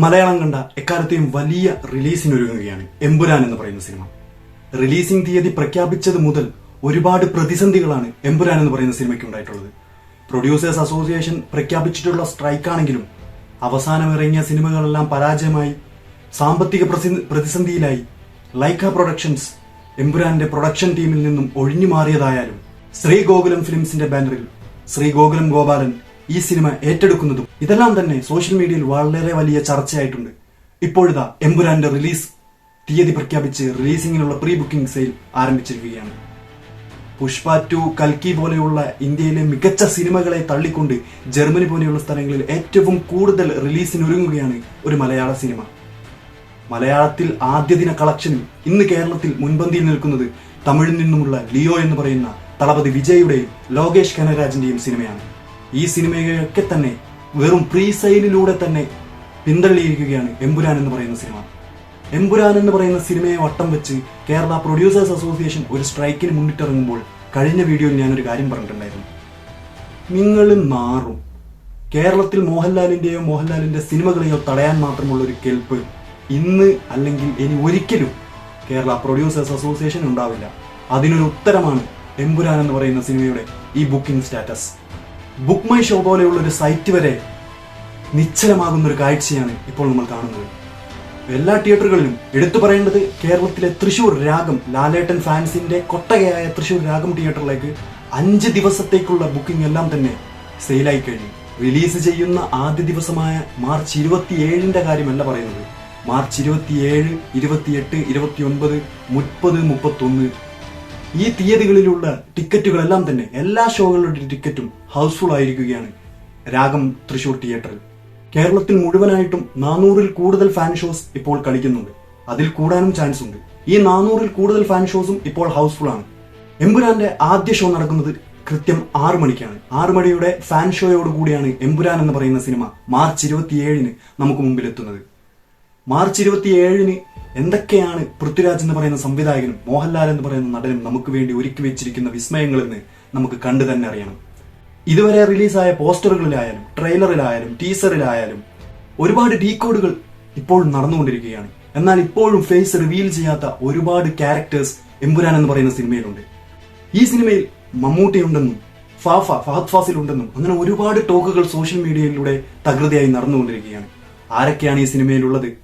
മലയാളം കണ്ട എക്കാലത്തെയും വലിയ റിലീസിനൊരുങ്ങുകയാണ് എമ്പുരാൻ എന്ന് പറയുന്ന സിനിമ. റിലീസിംഗ് തീയതി പ്രഖ്യാപിച്ചത് മുതൽ ഒരുപാട് പ്രതിസന്ധികളാണ് എമ്പുരാൻ എന്ന് പറയുന്ന സിനിമയ്ക്ക് ഉണ്ടായിട്ടുള്ളത്. പ്രൊഡ്യൂസേഴ്സ് അസോസിയേഷൻ പ്രഖ്യാപിച്ചിട്ടുള്ള സ്ട്രൈക്കാണെങ്കിലും അവസാനം ഇറങ്ങിയ സിനിമകളെല്ലാം പരാജയമായി സാമ്പത്തിക പ്രതിസന്ധിയിലായി. ലൈക്ക പ്രൊഡക്ഷൻസ് എമ്പുരാന്റെ പ്രൊഡക്ഷൻ ടീമിൽ നിന്നും ഒഴിഞ്ഞു മാറിയതായാലും ശ്രീ ഗോകുലം ഫിലിംസിന്റെ ബാനറിൽ ശ്രീ ഗോകുലം ഗോപാലൻ ഈ സിനിമ ഏറ്റെടുക്കുന്നതും ഇതെല്ലാം തന്നെ സോഷ്യൽ മീഡിയയിൽ വളരെ വലിയ ചർച്ചയായിട്ടുണ്ട്. ഇപ്പോഴിതാ എമ്പുരാന്റെ റിലീസ് തീയതി പ്രഖ്യാപിച്ച് റിലീസിങ്ങിനുള്ള പ്രീ ബുക്കിംഗ് സെയിൽ ആരംഭിച്ചിരിക്കുകയാണ്. പുഷ്പ ടു കൽക്കി പോലെയുള്ള ഇന്ത്യയിലെ മികച്ച സിനിമകളെ തള്ളിക്കൊണ്ട് ജർമ്മനി പോലെയുള്ള സ്ഥലങ്ങളിൽ ഏറ്റവും കൂടുതൽ റിലീസിനൊരുങ്ങുകയാണ് ഒരു മലയാള സിനിമ. മലയാളത്തിൽ ആദ്യ ദിന കളക്ഷനിൽ ഇന്ന് കേരളത്തിൽ മുൻപന്തിയിൽ നിൽക്കുന്നത് തമിഴിൽ നിന്നുമുള്ള ലിയോ എന്ന് പറയുന്ന തളപതി വിജയുടെയും ലോകേഷ് കനകരാജിന്റെയും സിനിമയാണ്. ഈ സിനിമയൊക്കെ തന്നെ വെറും പ്രീ സെയിലിലൂടെ തന്നെ പിന്തള്ളിയിരിക്കുകയാണ് എമ്പുരാൻ എന്ന് പറയുന്ന സിനിമ. എമ്പുരാൻ എന്ന് പറയുന്ന സിനിമയെ വട്ടം വെച്ച് കേരള പ്രൊഡ്യൂസേഴ്സ് അസോസിയേഷൻ ഒരു സ്ട്രൈക്കിന് മുന്നിട്ടിറങ്ങുമ്പോൾ കഴിഞ്ഞ വീഡിയോയിൽ ഞാനൊരു കാര്യം പറഞ്ഞിട്ടുണ്ടായിരുന്നു. നിങ്ങൾ മാറും. കേരളത്തിൽ മോഹൻലാലിന്റെയോ മോഹൻലാലിന്റെ സിനിമകളെയോ തടയാൻ മാത്രമുള്ള ഒരു കെൽപ്പ് ഇന്ന് അല്ലെങ്കിൽ ഇനി ഒരിക്കലും കേരള പ്രൊഡ്യൂസേഴ്സ് അസോസിയേഷൻ ഉണ്ടാവില്ല. അതിനൊരു ഉത്തരമാണ് എമ്പുരാൻ എന്ന് പറയുന്ന സിനിമയുടെ ഈ booking status Book My Show പോലെയുള്ള ഒരു സൈറ്റ് വരെ നിശ്ചലമാകുന്ന ഒരു കാഴ്ചയാണ് ഇപ്പോൾ നമ്മൾ കാണുന്നത്. എല്ലാ തിയേറ്ററുകളിലും എടുത്തു പറയേണ്ടത് കേരളത്തിലെ തൃശൂർ രാഗം ലാലേട്ടൻ ഫാൻസിന്റെ കൊട്ടകയായ തൃശൂർ രാഗം തിയേറ്ററിലേക്ക് അഞ്ച് ദിവസത്തേക്കുള്ള ബുക്കിംഗ് എല്ലാം തന്നെ സെയിലായി കഴിഞ്ഞു. റിലീസ് ചെയ്യുന്ന ആദ്യ ദിവസമായ മാർച്ച് ഇരുപത്തി ഏഴിന്റെ കാര്യമല്ല പറയുന്നത്. മാർച്ച് ഇരുപത്തിയേഴ് ഇരുപത്തിയെട്ട് ഇരുപത്തിയൊൻപത് മുപ്പത് മുപ്പത്തൊന്ന് ഈ തീയതികളിലുള്ള ടിക്കറ്റുകളെല്ലാം തന്നെ എല്ലാ ഷോകളുടെ ടിക്കറ്റും ഹൗസ്ഫുൾ ആയിരിക്കുകയാണ് രാഗം തൃശൂർ തിയേറ്ററിൽ. കേരളത്തിൽ മുഴുവനായിട്ടും നാനൂറിൽ കൂടുതൽ ഫാൻ ഷോസ് ഇപ്പോൾ കളിക്കുന്നുണ്ട്. അതിൽ കൂടാനും ചാൻസ് ഉണ്ട് ഈ നാനൂറിൽ കൂടുതൽ ഫാൻ ഷോസും ഇപ്പോൾ ഹൗസ്ഫുൾ ആണ്. എമ്പുരാന്റെ ആദ്യ ഷോ നടക്കുന്നത് കൃത്യം ആറു മണിക്കാണ്. ആറു മണിയുടെ ഫാൻ ഷോയോടുകൂടിയാണ് എമ്പുരാൻ എന്ന് പറയുന്ന സിനിമ മാർച്ച് ഇരുപത്തിയേഴിന് നമുക്ക് മുമ്പിൽ എത്തുന്നത് മാർച്ച് ഇരുപത്തിയേഴിന് എന്തൊക്കെയാണ് പൃഥ്വിരാജ് എന്ന് പറയുന്ന സംവിധായകനും മോഹൻലാൽ എന്ന് പറയുന്ന നടനും നമുക്ക് വേണ്ടി ഒരുക്കി വെച്ചിരിക്കുന്ന വിസ്മയങ്ങളെന്ന് നമുക്ക് കണ്ടു തന്നെ അറിയണം. ഇതുവരെ റിലീസായ പോസ്റ്ററുകളിലായാലും ട്രെയിലറിലായാലും ടീസറിലായാലും ഒരുപാട് ഡീകോഡുകൾ ഇപ്പോഴും നടന്നുകൊണ്ടിരിക്കുകയാണ്. എന്നാൽ ഇപ്പോഴും ഫേസ് റിവീൽ ചെയ്യാത്ത ഒരുപാട് ക്യാരക്ടേഴ്സ് എമ്പുരാൻ എന്ന് പറയുന്ന സിനിമയിലുണ്ട്. ഈ സിനിമയിൽ മമ്മൂട്ടി ഉണ്ടെന്നും ഫാഫ ഫഹദ് ഫാസിൽ ഉണ്ടെന്നും അങ്ങനെ ഒരുപാട് ടോക്കുകൾ സോഷ്യൽ മീഡിയയിലൂടെ തകൃതിയായി നടന്നുകൊണ്ടിരിക്കുകയാണ്. ആരൊക്കെയാണ് ഈ സിനിമയിലുള്ളത്?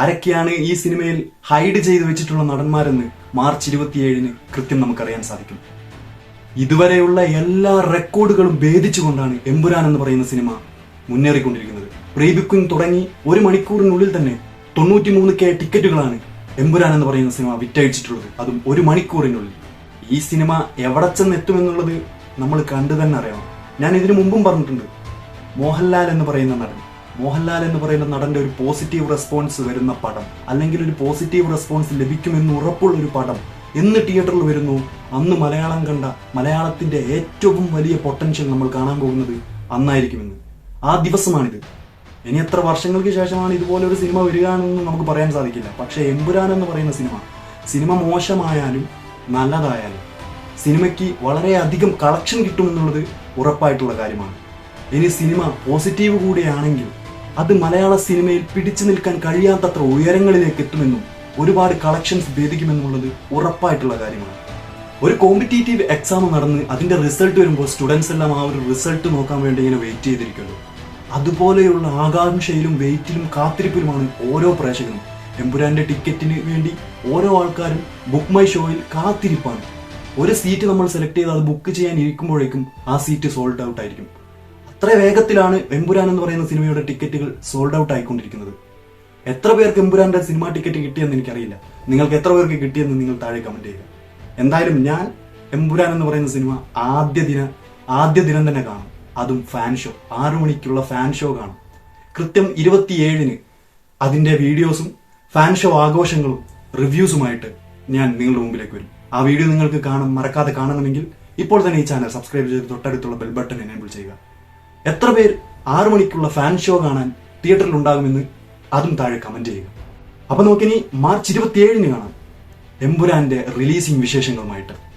ആരൊക്കെയാണ് ഈ സിനിമയിൽ ഹൈഡ് ചെയ്തു വെച്ചിട്ടുള്ള നടന്മാരെന്ന് മാർച്ച് ഇരുപത്തിയേഴിന് കൃത്യം നമുക്കറിയാൻ സാധിക്കും. ഇതുവരെയുള്ള എല്ലാ റെക്കോർഡുകളും ഭേദിച്ചുകൊണ്ടാണ് എമ്പുരാൻ എന്ന് പറയുന്ന സിനിമ മുന്നേറിക്കൊണ്ടിരിക്കുന്നത്. പ്രീ തുടങ്ങി ഒരു മണിക്കൂറിനുള്ളിൽ തന്നെ തൊണ്ണൂറ്റിമൂന്ന് കെ ടിക്കറ്റുകളാണ് എമ്പുരാൻ എന്ന് പറയുന്ന സിനിമ വിറ്റഴിച്ചിട്ടുള്ളത്. അതും ഒരു മണിക്കൂറിനുള്ളിൽ. ഈ സിനിമ എവിടെ ചെന്നെത്തുമെന്നുള്ളത് നമ്മൾ കണ്ടു തന്നെ അറിയണം. ഞാൻ ഇതിനു മുമ്പും പറഞ്ഞിട്ടുണ്ട്. മോഹൻലാൽ എന്ന് പറയുന്ന നടൻ. മോഹൻലാൽ എന്ന് പറയുന്ന നടന്റെ ഒരു പോസിറ്റീവ് റെസ്പോൺസ് വരുന്ന പടം അല്ലെങ്കിൽ ഒരു പോസിറ്റീവ് റെസ്പോൺസ് ലഭിക്കുമെന്ന് ഉറപ്പുള്ള ഒരു പടം എന്ന് തിയേറ്ററിൽ വരുന്നു. അന്ന് മലയാളം കണ്ട മലയാളത്തിന്റെ ഏറ്റവും വലിയ പൊട്ടൻഷ്യൽ നമ്മൾ കാണാൻ പോകുന്നത് അന്നായിരിക്കുമെന്ന്. ആ ദിവസമാണിത്. ഇനി എത്ര വർഷങ്ങൾക്ക് ശേഷമാണ് ഇതുപോലെ ഒരു സിനിമ വരികയാണെന്ന് നമുക്ക് പറയാൻ സാധിക്കില്ല. പക്ഷേ എമ്പുരാൻ എന്ന് പറയുന്ന സിനിമ സിനിമ മോശമായാലും നല്ലതായാലും സിനിമയ്ക്ക് വളരെയധികം കളക്ഷൻ കിട്ടുമെന്നുള്ളത് ഉറപ്പായിട്ടുള്ള കാര്യമാണ്. ഇനി സിനിമ പോസിറ്റീവ് കൂടിയാണെങ്കിൽ അത് മലയാള സിനിമയിൽ പിടിച്ചു നിൽക്കാൻ കഴിയാത്തത്ര ഉയരങ്ങളിലേക്ക് എത്തുമെന്നും ഒരുപാട് കളക്ഷൻസ് ഭേദിക്കുമെന്നുള്ളത് ഉറപ്പായിട്ടുള്ള കാര്യമാണ്. ഒരു കോമ്പറ്റീറ്റീവ് എക്സാം നടന്ന് അതിന്റെ റിസൾട്ട് വരുമ്പോൾ സ്റ്റുഡൻസ് എല്ലാം ആ ഒരു റിസൾട്ട് നോക്കാൻ വേണ്ടി ഇങ്ങനെ വെയിറ്റ് ചെയ്തിരിക്കുന്നു. അതുപോലെയുള്ള ആകാംക്ഷയിലും വെയിറ്റിലും കാത്തിരിപ്പിലുമാണ് ഓരോ പ്രേക്ഷകനും. എമ്പുരാന്റെ ടിക്കറ്റിന് വേണ്ടി ഓരോ ആൾക്കാരും ബുക്ക് മൈ ഷോയിൽ കാത്തിരിപ്പാണ്. ഒരു സീറ്റ് നമ്മൾ സെലക്ട് ചെയ്ത് അത് ബുക്ക് ചെയ്യാൻ ഇരിക്കുമ്പോഴേക്കും ആ സീറ്റ് സോൾഡ് ഔട്ട് ആയിരിക്കും. അത്ര വേഗത്തിലാണ് എമ്പുരാൻ എന്ന് പറയുന്ന സിനിമയുടെ ടിക്കറ്റുകൾ സോൾഡ് ഔട്ട് ആയിക്കൊണ്ടിരിക്കുന്നത്? എത്ര പേർക്ക് എമ്പുരാന്റെ സിനിമ ടിക്കറ്റ് കിട്ടിയെന്ന് എനിക്കറിയില്ല. നിങ്ങൾക്ക് എത്ര പേർക്ക് കിട്ടിയെന്ന് നിങ്ങൾ താഴെ കമന്റ് ചെയ്യുക. എന്തായാലും ഞാൻ എമ്പുരാൻ എന്ന് പറയുന്ന സിനിമ ആദ്യ ദിന ആദ്യ ദിനം തന്നെ കാണും. അതും ഫാൻ ഷോ ആറു മണിക്കുള്ള ഫാൻ ഷോ കാണും. കൃത്യം ഇരുപത്തിയേഴിന് അതിന്റെ വീഡിയോസും ഫാൻ ഷോ ആഘോഷങ്ങളും റിവ്യൂസുമായിട്ട് ഞാൻ നിങ്ങളുടെ മുമ്പിലേക്ക് വരും. ആ വീഡിയോ നിങ്ങൾക്ക് കാണാൻ മറക്കാതെ കാണണമെങ്കിൽ ഇപ്പോൾ തന്നെ ഈ ചാനൽ സബ്സ്ക്രൈബ് ചെയ്ത് തൊട്ടടുത്തുള്ള ബെൽ ബട്ടൺ എനേബിൾ ചെയ്യുക. എത്ര പേർ ആറു മണിക്കുള്ള ഫാൻ ഷോ കാണാൻ തിയേറ്ററിൽ ഉണ്ടാകുമെന്ന് അതും താഴെ കമന്റ് ചെയ്യുക. അപ്പൊ നമുക്കിനി മാർച്ച് ഇരുപത്തിയേഴിന് കാണാം. എമ്പുരാന്റെ റിലീസിംഗ് വിശേഷങ്ങളുമായിട്ട്.